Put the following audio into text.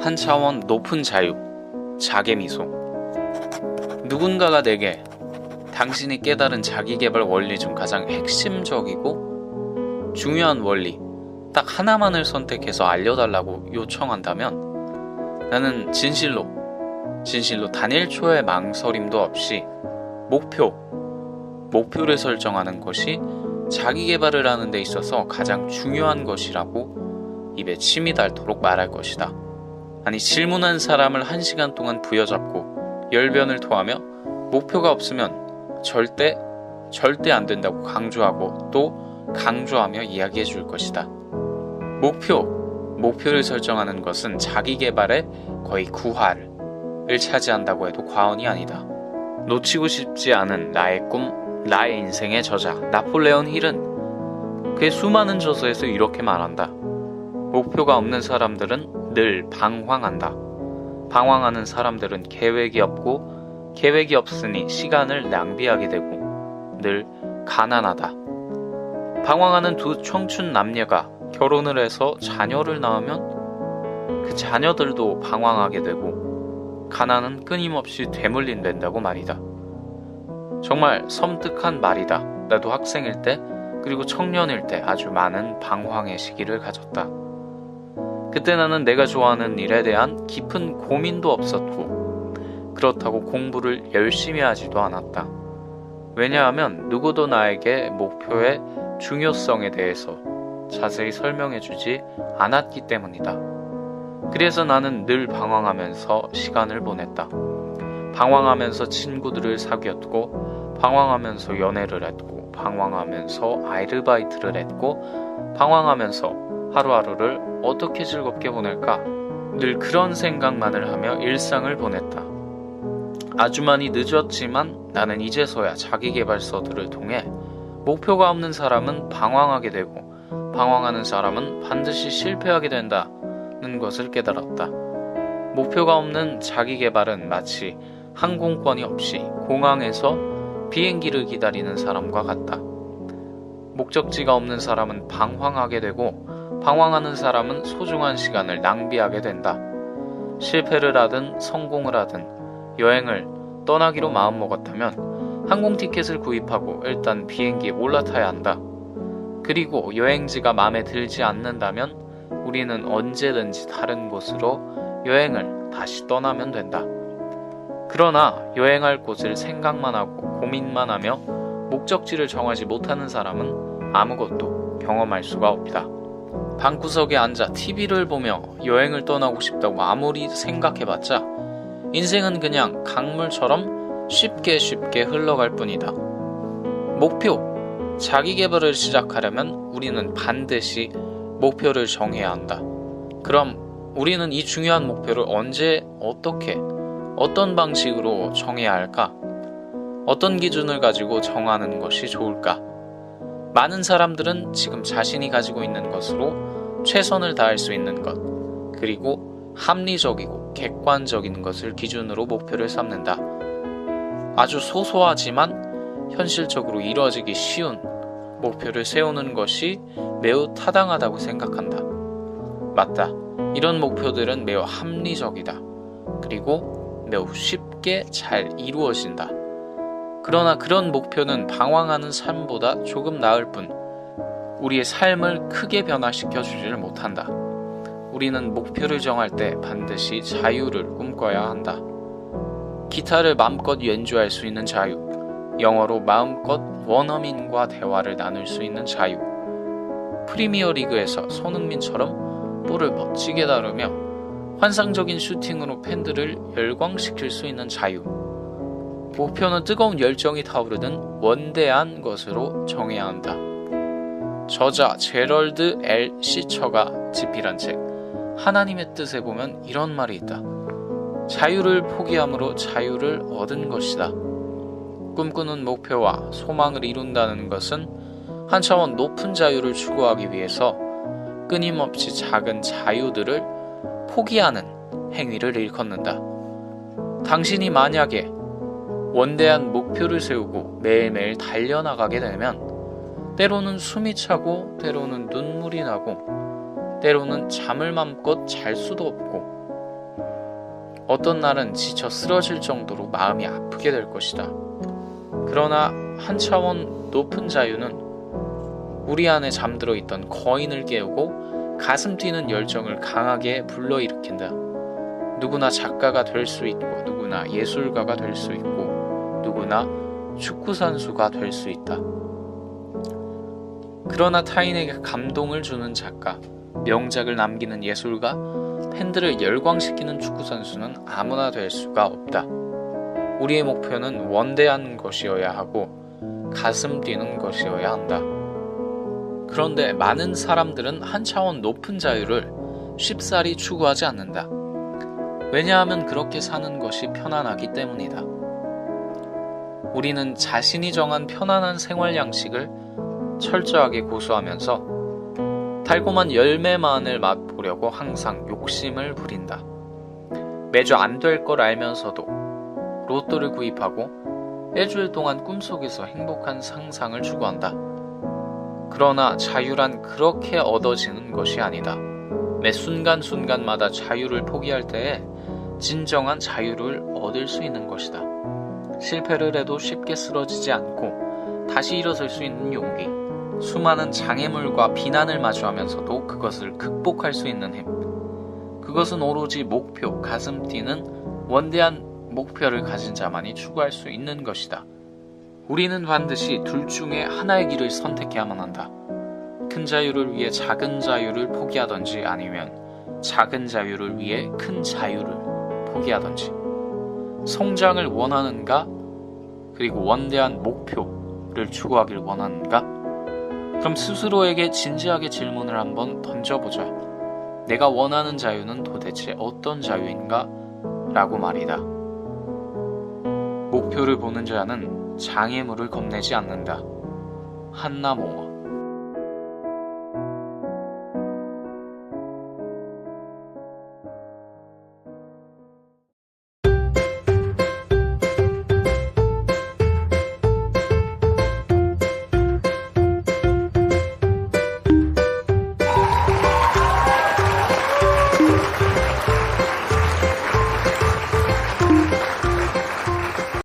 한 차원 높은 자유, 자개미소. 누군가가 내게 당신이 깨달은 자기개발 원리 중 가장 핵심적이고 중요한 원리, 딱 하나만을 선택해서 알려달라고 요청한다면 나는 진실로, 진실로 단 1초의 망설임도 없이 목표, 목표를 설정하는 것이 자기 개발을 하는 데 있어서 가장 중요한 것이라고 입에 침이 닳도록 말할 것이다. 아니, 질문한 사람을 한 시간 동안 부여잡고 열변을 토하며 목표가 없으면 절대, 절대 안 된다고 강조하고 또 강조하며 이야기해 줄 것이다. 목표, 목표를 설정하는 것은 자기 개발의 거의 구할을 차지한다고 해도 과언이 아니다. 놓치고 싶지 않은 나의 꿈, 나의 인생의 저자 나폴레온 힐은 그의 수많은 저서에서 이렇게 말한다. 목표가 없는 사람들은 늘 방황한다. 방황하는 사람들은 계획이 없고 계획이 없으니 시간을 낭비하게 되고 늘 가난하다. 방황하는 두 청춘 남녀가 결혼을 해서 자녀를 낳으면 그 자녀들도 방황하게 되고 가난은 끊임없이 되물린된다고 말이다. 정말 섬뜩한 말이다. 나도 학생일 때 그리고 청년일 때 아주 많은 방황의 시기를 가졌다. 그때 나는 내가 좋아하는 일에 대한 깊은 고민도 없었고 그렇다고 공부를 열심히 하지도 않았다. 왜냐하면 누구도 나에게 목표의 중요성에 대해서 자세히 설명해 주지 않았기 때문이다. 그래서 나는 늘 방황하면서 시간을 보냈다. 방황하면서 친구들을 사귀었고, 방황하면서 연애를 했고, 방황하면서 아르바이트를 했고, 방황하면서 하루하루를 어떻게 즐겁게 보낼까? 늘 그런 생각만을 하며 일상을 보냈다. 아주 많이 늦었지만 나는 이제서야 자기개발서들을 통해 목표가 없는 사람은 방황하게 되고 방황하는 사람은 반드시 실패하게 된다는 것을 깨달았다. 목표가 없는 자기 개발은 마치 항공권이 없이 공항에서 비행기를 기다리는 사람과 같다. 목적지가 없는 사람은 방황하게 되고 방황하는 사람은 소중한 시간을 낭비하게 된다. 실패를 하든 성공을 하든 여행을 떠나기로 마음먹었다면 항공 티켓을 구입하고 일단 비행기에 올라타야 한다. 그리고 여행지가 마음에 들지 않는다면 우리는 언제든지 다른 곳으로 여행을 다시 떠나면 된다. 그러나 여행할 곳을 생각만 하고 고민만 하며 목적지를 정하지 못하는 사람은 아무것도 경험할 수가 없다. 방구석에 앉아 TV를 보며 여행을 떠나고 싶다고 아무리 생각해봤자 인생은 그냥 강물처럼 쉽게 쉽게 흘러갈 뿐이다. 목표, 자기 개발을 시작하려면 우리는 반드시 목표를 정해야 한다. 그럼 우리는 이 중요한 목표를 언제, 어떻게, 어떤 방식으로 정해야 할까? 어떤 기준을 가지고 정하는 것이 좋을까? 많은 사람들은 지금 자신이 가지고 있는 것으로 최선을 다할 수 있는 것, 그리고 합리적이고 객관적인 것을 기준으로 목표를 삼는다. 아주 소소하지만 현실적으로 이루어지기 쉬운 목표를 세우는 것이 매우 타당하다고 생각한다. 맞다. 이런 목표들은 매우 합리적이다. 그리고 매우 쉽게 잘 이루어진다. 그러나 그런 목표는 방황하는 삶보다 조금 나을 뿐 우리의 삶을 크게 변화시켜 주지를 못한다. 우리는 목표를 정할 때 반드시 자유를 꿈꿔야 한다. 기타를 마음껏 연주할 수 있는 자유, 영어로 마음껏 원어민과 대화를 나눌 수 있는 자유. 프리미어 리그에서 손흥민처럼 볼을 멋지게 다루며 환상적인 슈팅으로 팬들을 열광시킬 수 있는 자유. 목표는 뜨거운 열정이 타오르는 원대한 것으로 정해야 한다. 저자 제럴드 엘 시처가 집필한 책 하나님의 뜻에 보면 이런 말이 있다. 자유를 포기함으로 자유를 얻은 것이다. 꿈꾸는 목표와 소망을 이룬다는 것은 한 차원 높은 자유를 추구하기 위해서 끊임없이 작은 자유들을 포기하는 행위를 일컫는다. 당신이 만약에 원대한 목표를 세우고 매일매일 달려나가게 되면 때로는 숨이 차고 때로는 눈물이 나고 때로는 잠을 맘껏 잘 수도 없고 어떤 날은 지쳐 쓰러질 정도로 마음이 아프게 될 것이다. 그러나 한 차원 높은 자유는 우리 안에 잠들어 있던 거인을 깨우고 가슴 뛰는 열정을 강하게 불러일으킨다. 누구나 작가가 될 수 있고 누구나 예술가가 될 수 있고 누구나 축구 선수가 될 수 있다. 그러나 타인에게 감동을 주는 작가, 명작을 남기는 예술가, 팬들을 열광시키는 축구 선수는 아무나 될 수가 없다. 우리의 목표는 원대한 것이어야 하고 가슴 뛰는 것이어야 한다. 그런데 많은 사람들은 한 차원 높은 자유를 쉽사리 추구하지 않는다. 왜냐하면 그렇게 사는 것이 편안하기 때문이다. 우리는 자신이 정한 편안한 생활 양식을 철저하게 고수하면서 달콤한 열매만을 맛보려고 항상 욕심을 부린다. 매주 안 될 걸 알면서도 로또를 구입하고 일주일 동안 꿈속에서 행복한 상상을 추구한다. 그러나 자유란 그렇게 얻어지는 것이 아니다. 매 순간순간마다 자유를 포기할 때에 진정한 자유를 얻을 수 있는 것이다. 실패를 해도 쉽게 쓰러지지 않고 다시 일어설 수 있는 용기, 수많은 장애물과 비난을 마주하면서도 그것을 극복할 수 있는 힘. 그것은 오로지 목표, 가슴 뛰는 원대한 목표를 가진 자만이 추구할 수 있는 것이다. 우리는 반드시 둘 중에 하나의 길을 선택해야만 한다. 큰 자유를 위해 작은 자유를 포기하던지 아니면 작은 자유를 위해 큰 자유를 포기하던지. 성장을 원하는가? 그리고 원대한 목표를 추구하길 원하는가? 그럼 스스로에게 진지하게 질문을 한번 던져보자. 내가 원하는 자유는 도대체 어떤 자유인가? 라고 말이다. 목표를 보는 자는 장애물을 겁내지 않는다. 한나 모어